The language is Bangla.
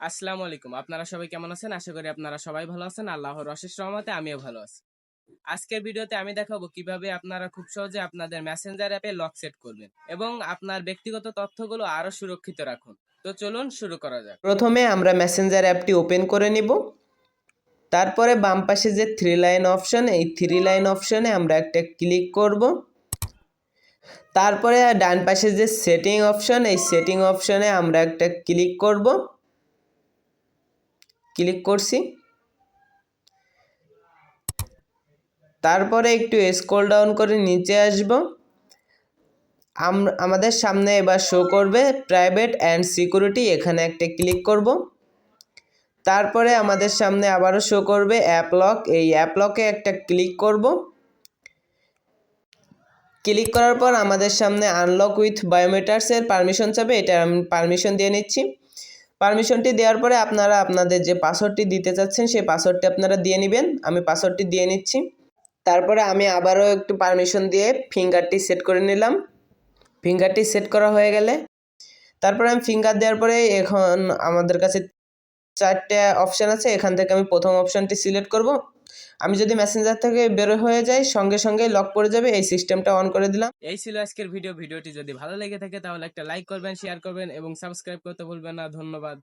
আসসালামু আলাইকুম। আপনারা সবাই কেমন আছেন? আশা করি আপনারা সবাই ভালো আছেন। আল্লাহর অশেষ রহমতে আমিও ভালো আছি। আজকের ভিডিওতে আমি দেখাবো কীভাবে আপনারা খুব সহজে আপনাদের মেসেঞ্জার অ্যাপে লক সেট করবেন এবং আপনার ব্যক্তিগত তথ্যগুলো আরও সুরক্ষিত রাখুন। তো চলুন শুরু করা যাক। প্রথমে আমরা মেসেঞ্জার অ্যাপটি ওপেন করে নিব। তারপরে বাম পাশে যে থ্রি লাইন অপশন এই থ্রি লাইন অপশনে আমরা একটা ক্লিক করব। তারপরে ডান পাশে যে সেটিং অপশন এই সেটিং অপশনে আমরা একটা ক্লিক করব। ক্লিক করছি। তারপরে একটু স্ক্রল ডাউন করে নিচে আসব। আম- আমাদের সামনে এবার শো করবে প্রাইভেট অ্যান্ড সিকিউরিটি, এখানে একটা ক্লিক করব। তারপরে আমাদের সামনে আবারও শো করবে অ্যাপ লক, এই অ্যাপ লকে একটা ক্লিক করব। ক্লিক করার পর আমাদের সামনে আনলক উইথ বায়োমেটার্সের পারমিশন চাবে, এটা আমি পারমিশন দিয়ে নিচ্ছি। পারমিশনটি দেওয়ার পরে আপনারা আপনাদের যে পাসওয়ার্ডটি দিতে চাচ্ছেন, সেই পাসওয়ার্ডটি আপনারা দিয়ে নেবেন। আমি পাসওয়ার্ডটি দিয়ে নিচ্ছি। তারপরে আমি আবারও একটু পারমিশন দিয়ে ফিঙ্গারটি সেট করে নিলাম। ফিঙ্গারটি সেট করা হয়ে গেলে তারপরে আমি ফিঙ্গার দেওয়ার পরে এখন আমাদের কাছে চারটে অপশান আছে। এখান থেকে আমি প্রথম অপশানটি সিলেক্ট করব। আমি যদি মেসেঞ্জার থেকে বের হয়ে যাই, সঙ্গে সঙ্গে লক পড়ে যাবে, এই সিস্টেমটা অন করে দিলাম। এই ছিল আজকের ভিডিও ভিডিওটি যদি ভালো লেগে থাকে, তাহলে একটা লাইক করবেন শেয়ার করবেন এবং সাবস্ক্রাইব করতে ভুলবেন না। ধন্যবাদ।